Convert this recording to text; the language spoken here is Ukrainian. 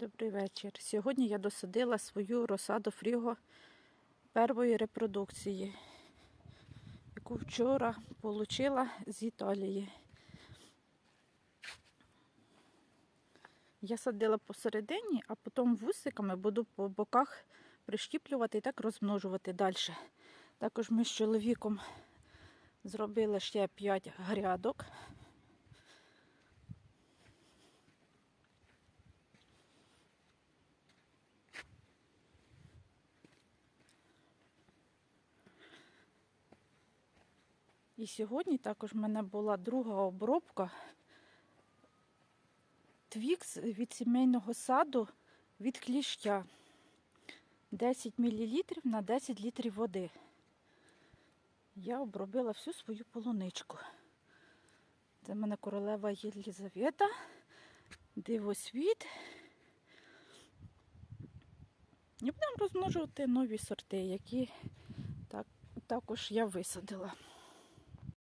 Добрий вечір. Сьогодні я досадила свою розсаду фріго першої репродукції, яку вчора отримала з Італії. Я садила посередині, а потім вусиками буду по боках прищіплювати і так розмножувати далі. Також ми з чоловіком зробили ще 5 грядок. І сьогодні також в мене була друга обробка твікс від сімейного саду від кліща. 10 мл на 10 літрів води. Я обробила всю свою полуничку. Це в мене королева Єлізавета, дивосвіт. І будемо розмножувати нові сорти, які так, також я висадила.